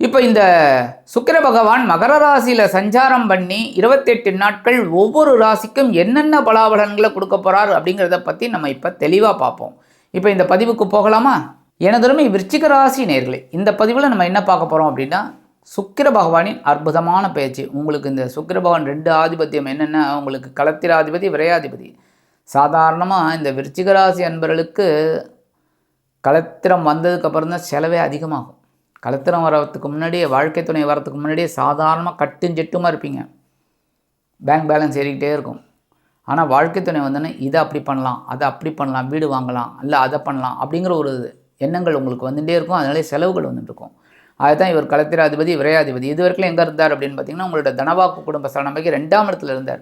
இப்போ இந்த சுக்கிர பகவான் மகர ராசியில் சஞ்சாரம் பண்ணி இருபத்தெட்டு நாட்கள் ஒவ்வொரு ராசிக்கும் என்னென்ன பலாபலன்களை கொடுக்க போகிறார் அப்படிங்கிறத பற்றி நம்ம இப்போ தெளிவாக பார்ப்போம். இப்போ இந்த பதிவுக்கு போகலாமா? எனதுமே விருச்சிக ராசி நேர்களே இந்த பதிவில் நம்ம என்ன பார்க்க போகிறோம் அப்படின்னா சுக்கிர பகவானின் அற்புதமான பேச்சு. உங்களுக்கு இந்த சுக்கிர பகவான் ரெண்டு ஆதிபத்தியம் என்னென்ன? உங்களுக்கு களத்திராதிபதி விரையாதிபதி. சாதாரணமாக இந்த விருச்சிக ராசி அன்பர்களுக்கு களத்திரம் வந்ததுக்கப்புறம் தான் செலவே அதிகமாகும். கலத்திரம் வரத்துக்கு முன்னாடியே வாழ்க்கை துணை வரத்துக்கு முன்னாடியே சாதாரணமாக கட்டும் செட்டுமாக இருப்பீங்க. பேங்க் பேலன்ஸ் ஏறிக்கிட்டே இருக்கும். ஆனால் வாழ்க்கை துணை வந்தோன்னே இதை அப்படி பண்ணலாம் அதை அப்படி பண்ணலாம் வீடு வாங்கலாம் இல்லை அதை பண்ணலாம் அப்படிங்கிற ஒரு எண்ணங்கள் உங்களுக்கு வந்துகிட்டே இருக்கும். அதனாலே செலவுகள் வந்துட்டு இருக்கும். அதுதான் இவர் கலத்திராதிபதி விரையாதிபதி. இது வரைக்கும் எங்கே இருந்தார் அப்படின்னு பார்த்தீங்கன்னா உங்களோட தனவாக்கு குடும்ப சரணமைக்கு ரெண்டாம் இடத்துல இருந்தார்.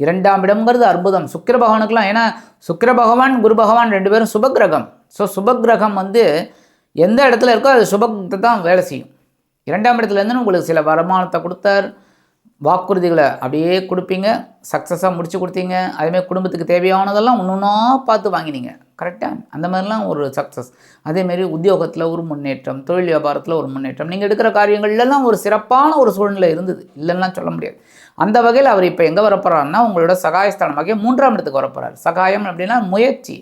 இரண்டாம் இடம்ங்கிறது அற்புதம். சுக்கிர பகவானுக்குலாம் ஏன்னா சுக்கிர பகவான் குரு பகவான் ரெண்டு பேரும் சுபக்கிரகம் ஸோ சுபகிரகம் வந்து எந்த இடத்துல இருக்கோ அது சுபத்தை தான் வேலை செய்யும். இரண்டாம் இடத்துலேருந்து உங்களுக்கு சில வருமானத்தை கொடுத்தார். வாக்குறுதிகளை அப்படியே கொடுப்பீங்க. சக்ஸஸாக முடித்து கொடுத்தீங்க. அதேமாதிரி குடும்பத்துக்கு தேவையானதெல்லாம் ஒன்று ஒன்றா பார்த்து வாங்கினீங்க. கரெக்டாக அந்த மாதிரிலாம் ஒரு சக்ஸஸ் அதேமாரி உத்தியோகத்தில் ஒரு முன்னேற்றம் தொழில் வியாபாரத்தில் ஒரு முன்னேற்றம். நீங்கள் எடுக்கிற காரியங்கள்லாம் ஒரு சிறப்பான ஒரு சூழ்நிலை இருந்தது. இல்லைன்னா சொல்ல முடியாது. அந்த வகையில் அவர் இப்போ எங்கே வரப்போகிறாருன்னா உங்களோட சகாயஸ்தானமாக மூன்றாம் இடத்துக்கு வரப்போகிறார் சகாயம் அப்படின்னா முயற்சி.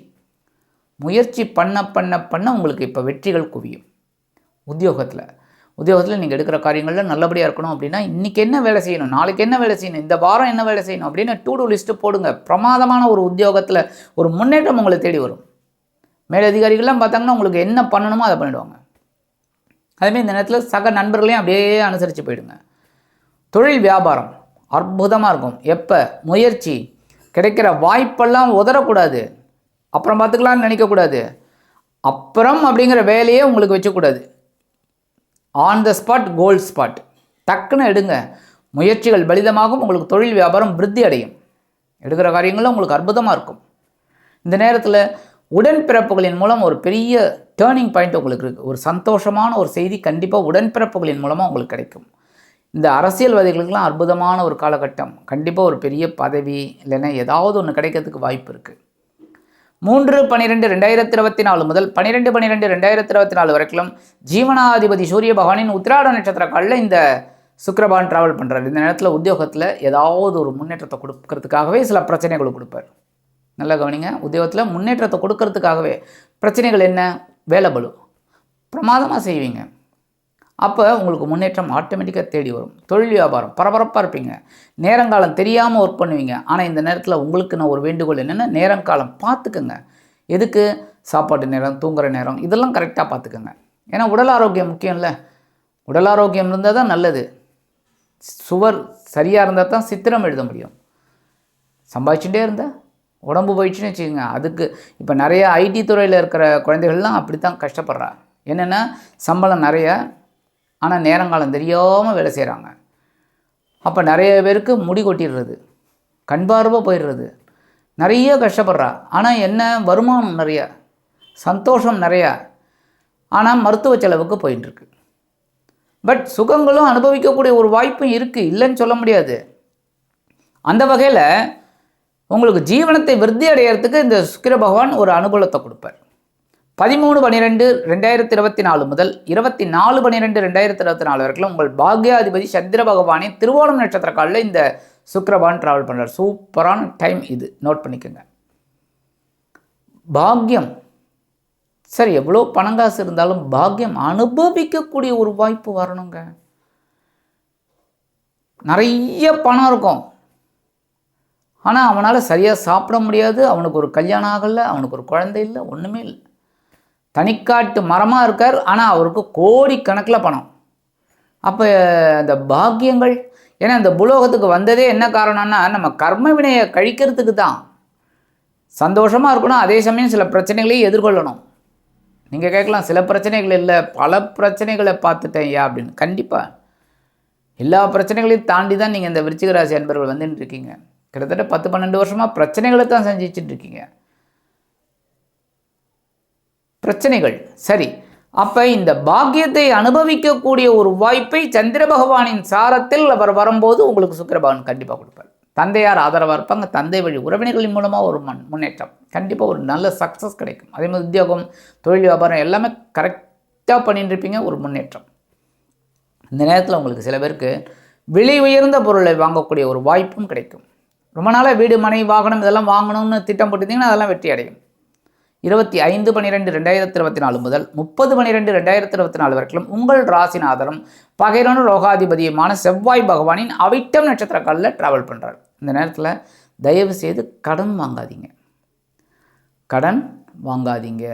முயற்சி பண்ண பண்ண பண்ண உங்களுக்கு இப்போ வெற்றிகள் குவியும். உத்தியோகத்தில். உத்தியோகத்தில் நீங்கள் எடுக்கிற காரியங்களில் நல்லபடியாக இருக்கணும் அப்படின்னா இன்றைக்கி என்ன வேலை செய்யணும்? நாளைக்கு என்ன வேலை செய்யணும்? இந்த வாரம் என்ன வேலை செய்யணும்? அப்படின்னு டூ டூ லிஸ்ட்டு போடுங்க. பிரமாதமான ஒரு உத்தியோகத்தில் ஒரு முன்னேற்றம் உங்களை தேடி வரும். மேலதிகாரிகள்லாம் பார்த்தாங்கன்னா உங்களுக்கு என்ன பண்ணணுமோ அதை பண்ணிவிடுவாங்க அதேமாதிரி இந்த நேரத்தில் சக நண்பர்களையும் அப்படியே அனுசரித்து போயிடுங்க. தொழில் வியாபாரம் அற்புதமாக இருக்கும். எப்போ? முயற்சி. கிடைக்கிற வாய்ப்பெல்லாம் உதறக்கூடாது. அப்புறம் பார்த்துக்கலாம்னு நினைக்கக்கூடாது. அப்புறம் அப்படிங்கிற வேலையே உங்களுக்கு வச்சக்கூடாது on the spot gold spot டக்குன்னு எடுங்க. முயற்சிகள் பலிதமாகும் உங்களுக்கு தொழில் வியாபாரம் விருத்தி அடையும். எடுக்கிற காரியங்களும் உங்களுக்கு அற்புதமாக இருக்கும். இந்த நேரத்தில் உடன்பிறப்புகளின் மூலம் ஒரு பெரிய டேர்னிங் பாயிண்ட் உங்களுக்கு இருக்குது ஒரு சந்தோஷமான ஒரு செய்தி கண்டிப்பாக உடன்பிறப்புகளின் மூலமாக உங்களுக்கு கிடைக்கும். இந்த அரசியல்வாதிகளுக்கெல்லாம் அற்புதமான ஒரு காலகட்டம். கண்டிப்பாக ஒரு பெரிய பதவி இல்லைன்னா ஏதாவது ஒன்று கிடைக்கிறதுக்கு வாய்ப்பு இருக்குது மூன்று பன்னிரெண்டு ரெண்டாயிரத்தி இருபத்தி நாலு முதல் பன்னிரெண்டு பன்னிரெண்டு ரெண்டாயிரத்தி இருபத்தி நாலு வரைக்கும் ஜீவனாதிபதி சூரிய பகவானின் உத்திராட நட்சத்திர காலில் இந்த சுக்கரபான் ட்ராவல் பண்ணுறாரு இந்த நேரத்தில் உத்தியோகத்தில் ஏதாவது ஒரு முன்னேற்றத்தை கொடுக்கறதுக்காகவே சில பிரச்சனைகளை கொடுப்பார். நல்லா கவனிங்க. உத்தியோகத்தில் முன்னேற்றத்தை கொடுக்கறதுக்காகவே பிரச்சனைகள் என்ன? வேலை பலு பிரமாதமாக செய்வீங்க. அப்போ உங்களுக்கு முன்னேற்றம் ஆட்டோமேட்டிக்காக தேடி வரும். தொழில் வியாபாரம் பரபரப்பாக இருப்பீங்க. நேரங்காலம் தெரியாமல் ஒர்க் பண்ணுவீங்க. ஆனால் இந்த நேரத்தில் உங்களுக்கு நான் ஒரு வேண்டுகோள் என்னென்னா நேரங்காலம் பார்த்துக்குங்க. எதுக்கு? சாப்பாட்டு நேரம் தூங்குகிற நேரம் இதெல்லாம் கரெக்டாக பார்த்துக்குங்க. ஏன்னா உடல் ஆரோக்கியம் முக்கியம் இல்லை உடல் ஆரோக்கியம் இருந்தால் தான் நல்லது. சுவர் சரியாக இருந்தால் தான் சித்திரம் எழுத முடியும். சம்பாதிச்சுட்டே இருந்தால் உடம்பு போயிடுச்சுன்னு வச்சுக்கோங்க. அதுக்கு இப்போ நிறைய ஐடி துறையில் இருக்கிற குழந்தைகள்லாம் அப்படி தான் கஷ்டப்படுறா என்னென்னா சம்பளம் நிறைய ஆனால் நேரங்காலம் தெரியாமல் வேலை செய்கிறாங்க அப்போ நிறைய பேருக்கு முடி கொட்டிடுறது கண் பார்வை போயிடுறது நிறைய கஷ்டப்படுறா. ஆனால் என்ன வருமானம் நிறையா சந்தோஷம் நிறையா. ஆனால் மருத்துவ செலவுக்கு போயிட்டுருக்கு பட் சுகங்களும் அனுபவிக்கக்கூடிய ஒரு வாய்ப்பும் இருக்குது இல்லைன்னு சொல்ல முடியாது. அந்த வகையில் உங்களுக்கு ஜீவனத்தை விருத்தி அடையிறதுக்கு இந்த சுக்கிர பகவான் ஒரு அனுகூலத்தை கொடுப்பார். பதிமூணு பன்னிரெண்டு ரெண்டாயிரத்தி இருபத்தி நாலு முதல் இருபத்தி நாலு பன்னிரெண்டு ரெண்டாயிரத்தி இருபத்தி நாலு வரைக்கும் உங்கள் பாக்யாதிபதி சந்திர பகவானே திருவோணம் நட்சத்திர காலில் இந்த சுக்கரபான் ட்ராவல் பண்ணுறார் சூப்பரான டைம் இது. நோட் பண்ணிக்கோங்க. பாக்யம். சரி எவ்வளோ பணங்காசு இருந்தாலும் பாக்யம் அனுபவிக்கக்கூடிய ஒரு வாய்ப்பு வரணுங்க. நிறைய பணம் இருக்கும். ஆனால் அவனால் சரியாக சாப்பிட முடியாது. அவனுக்கு ஒரு கல்யாணம் ஆகலை. அவனுக்கு ஒரு குழந்தை இல்லை. ஒன்றுமே இல்லை. தனிக்காட்டு மரமாக இருக்கார் ஆனால் அவருக்கு கோடிக்கணக்கில் பணம். அப்போ அந்த பாக்கியங்கள் ஏன்னா இந்த புலோகத்துக்கு வந்ததே என்ன காரணம்னா நம்ம கர்ம வினையை கழிக்கிறதுக்கு தான். சந்தோஷமாக இருக்கணும் அதே சமயம் சில பிரச்சனைகளையும் எதிர்கொள்ளணும். நீங்கள் கேட்கலாம் சில பிரச்சனைகள் இல்லை பல பிரச்சனைகளை பார்த்துட்டேன் ஐயா அப்படின்னு. கண்டிப்பாக எல்லா பிரச்சனைகளையும் தாண்டி தான் நீங்கள் இந்த விருச்சிகராசி அன்பர்கள் வந்துட்டு இருக்கீங்க. கிட்டத்தட்ட பத்து பன்னெண்டு வருஷமாக பிரச்சனைகளை தான் சந்திச்சுட்டு இருக்கீங்க. பிரச்சனைகள். சரி அப்போ இந்த பாக்கியத்தை அனுபவிக்கக்கூடிய ஒரு வாய்ப்பை சந்திர பகவானின் சாரத்தில் அவர் வரும்போது உங்களுக்கு சுக்கிரபகவான் கண்டிப்பாக கொடுப்பார். தந்தையார் ஆதரவாக இருப்பாங்க. தந்தை வழி உறவினர்களின் மூலமாக ஒரு மண் முன்னேற்றம். கண்டிப்பாக ஒரு நல்ல சக்ஸஸ் கிடைக்கும். அதே மாதிரி உத்தியோகம் தொழில் வியாபாரம் எல்லாமே கரெக்டாக பண்ணிட்டுருப்பீங்க ஒரு முன்னேற்றம். இந்த நேரத்தில் உங்களுக்கு சில பேருக்கு விலை உயர்ந்த பொருளை வாங்கக்கூடிய ஒரு வாய்ப்பும் கிடைக்கும். ரொம்ப நாளாக வீடு மனை வாகனம் இதெல்லாம் வாங்கணும்னு திட்டம் போட்டிருந்தீங்கன்னா அதெல்லாம் வெற்றி அடையும். இருபத்தி ஐந்து பன்னிரெண்டு ரெண்டாயிரத்தி இருபத்தி நாலு முதல் முப்பது பன்னிரெண்டு ரெண்டாயிரத்தி இருபத்தி நாலு வரைக்கும் உங்கள் ராசிநாதரும் பகைரனு ரோகாதிபதியுமான செவ்வாய் பகவானின் அவிட்டம் நட்சத்திர காலில் ட்ராவல் பண்ணுறார் இந்த நேரத்தில் தயவு செய்து கடன் வாங்காதீங்க. கடன் வாங்காதீங்க.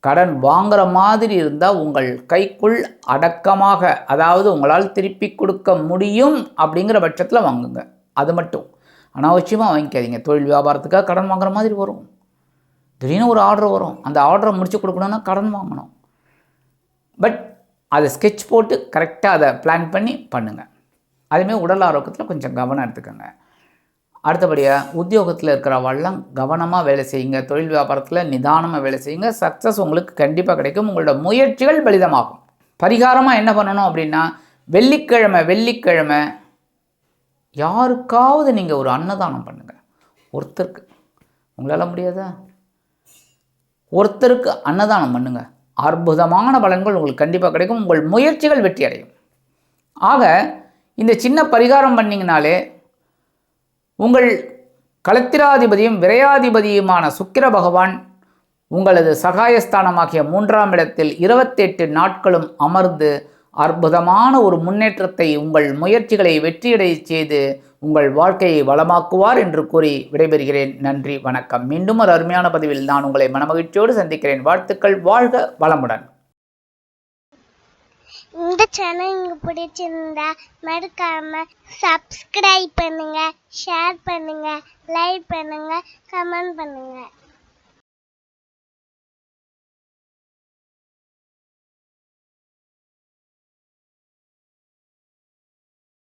கடன் வாங்குற மாதிரி இருந்தால் உங்கள் கைக்குள் அடக்கமாக அதாவது உங்களால் திருப்பி கொடுக்க முடியும் அப்படிங்கிற பட்சத்தில் வாங்குங்க. அது மட்டும். அனாவசியமாக வாங்கிக்காதீங்க. தொழில் வியாபாரத்துக்காக கடன் வாங்குற மாதிரி வரும். திடீர்னு ஒரு ஆர்டர் வரும். அந்த ஆர்டரை முடிச்சு கொடுக்கணுன்னா கடன் வாங்கணும். பட் அதை ஸ்கெட்ச் போட்டு கரெக்டாக அதை பிளான் பண்ணி பண்ணுங்கள் அதுமாரி உடல் ஆரோக்கியத்தில் கொஞ்சம் கவனம் எடுத்துக்கோங்க. அடுத்தபடியாக உத்தியோகத்தில் இருக்கிறவெல்லாம் கவனமாக வேலை செய்யுங்க. தொழில் வியாபாரத்தில் நிதானமாக வேலை செய்யுங்க. சக்ஸஸ் உங்களுக்கு கண்டிப்பாக கிடைக்கும். உங்களோட முயற்சிகள் பலிதமாகும். பரிகாரமாக என்ன பண்ணணும் அப்படின்னா வெள்ளிக்கிழமை வெள்ளிக்கிழமை யாருக்காவது நீங்கள் ஒரு அன்னதானம் பண்ணுங்கள் ஒருத்தருக்கு. உங்களால் முடியாதா? ஒருத்தருக்கு அன்னதானம் பண்ணுங்க. அற்புதமான பலன்கள் உங்களுக்கு கண்டிப்பாக கிடைக்கும். உங்கள் முயற்சிகள் வெற்றி அடையும் ஆக இந்த சின்ன பரிகாரம் பண்ணிங்கனாலே உங்கள் களத்திராதிபதியும் விரையாதிபதியுமான சுக்கிர பகவான் உங்களது சகாயஸ்தானமாகிய மூன்றாம் இடத்தில் இருபத்தெட்டு நாட்களும் அமர்ந்து அற்புதமான ஒரு முன்னேற்றத்தை உங்கள் முயற்சிகளை வெற்றியடை செய்து உங்கள் வாழ்க்கையை வளமாக்குவார் என்று கூறி விடைபெறுகிறேன். நன்றி வணக்கம். மீண்டும் ஒரு அருமையான பதிவில் நான் உங்களை மனமகிழ்ச்சியோடு சந்திக்கிறேன். வாழ்த்துக்கள் வாழ்க வளமுடன். இந்த சேனல் உங்களுக்கு பிடிச்சிருந்தா மறக்காம சப்ஸ்கிரைப் பண்ணுங்க ஷேர் பண்ணுங்க லைக் பண்ணுங்க கமெண்ட் பண்ணுங்க.